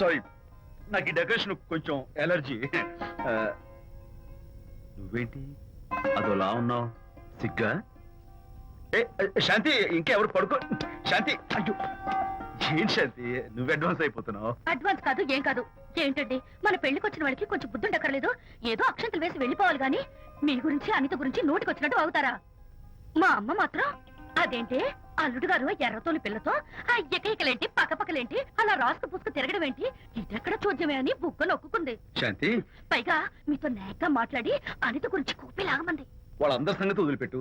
Sorry నాకు ఈ decoration కొంచెం ఎలర్జీ నువ్వేంటి? అదోలా ఉన్నావు? సిగ్గా? ఏ శాంతి ఇంకెవరు పడుకో. శాంతి అయ్యో. ఏం శాంతి? నువ్వు అడ్వాన్స్ అయిపోతున్నావు. అడ్వాన్స్ కాదు ఏం కాదు. ఏంటండి? మన పెళ్ళికి వచ్చిన వాళ్ళకి కొంచెం బుద్ధి ఉండక్కర్లేదు ఏదో అక్షంతలు వేసి వెళ్ళిపోవాలి కానీ మీ గురించి అనిత గురించి నోటికి వచ్చినట్టు అవుతారా మా అమ్మ మాత్రం అదేంటి అల్లుడు గారు ఎర్రతోని పిల్లతో ఆ ఎకైకలేంటి పక్కపక్కలేంటి అలా రాసుకు పుసుకు తిరగడం ఏంటి? ఇదెక్కడ చూద్యమే అని బుగ్గ నొక్కుంది శాంతి. పైగా మీతో నేగ్గా మాట్లాడి అనిత గురించి కూపి లాగమంది వాళ్ళందరి సంగతి వదిలిపెట్టు.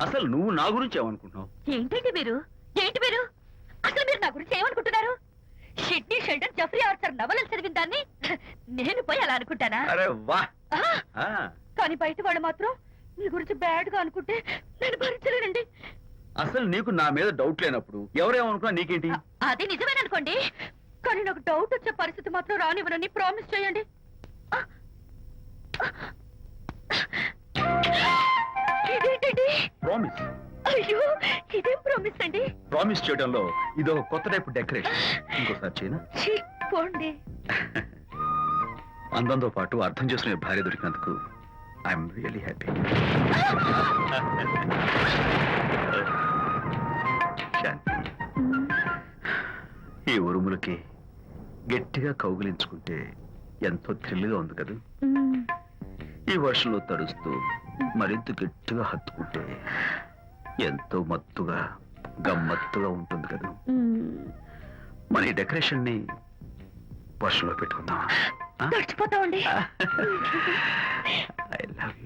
అసలు నువ్వు నా గురించి ఏమనుకుంటున్నావు? ఏంటండి మీరు? ఏంటి మీరు? అసలు మీరు నా గురించి ఏమనుకుంటున్నారు? షిడ్నీ షెల్డన్ జఫ్రీ ఆర్చర్ నవలలు చదివిన దాన్ని నేను పోయి అలా అనుకుంటానా? అరే వా. కానీ బయట వాళ్ళు మాత్రం మీ గురించి బ్యాడ్గా అనుకుంటే నేను భరించలేనండి అసలు నీకు నా మీద డౌట్ లేనప్పుడు ఎవరేమనుకున్నా నీకేంటి? అ- అది నిజమేననుకోండి. కానీ నాకు డౌట్ వచ్చే పరిస్థితి మాత్రం రానివ్వనని ప్రామిస్ చేయండి. ఆ, ఆ, ఇదేంటండి? ప్రామిస్ అయ్యో ఇదేం ప్రామిస్ అండి? ప్రామిస్ చేయడంలో ఇది ఒక కొత్త టైప్ డెకరేషన్ ఇంకోసారి చేయనా? ఛీ, పోండి. అందంతో పాటు అర్థం చేసుకునే భార్య దొరికినందుకు ఐఎమ్ రియలీ హ్యాపీ ఈ ఉరుములకి గట్టిగా కౌగిలించుకుంటే ఎంతో థ్రిల్గా ఉంది కదా. ఈ వర్షంలో తడుస్తూ మరింత గట్టిగా హత్తుకుంటే ఎంతో మత్తుగా గమ్మత్తుగా ఉంటుంది కదా. మన ఈ డెకరేషన్ని వర్షంలో పెట్టుకుందామా తడిచిపోతామండి ఐ లవ్ యూ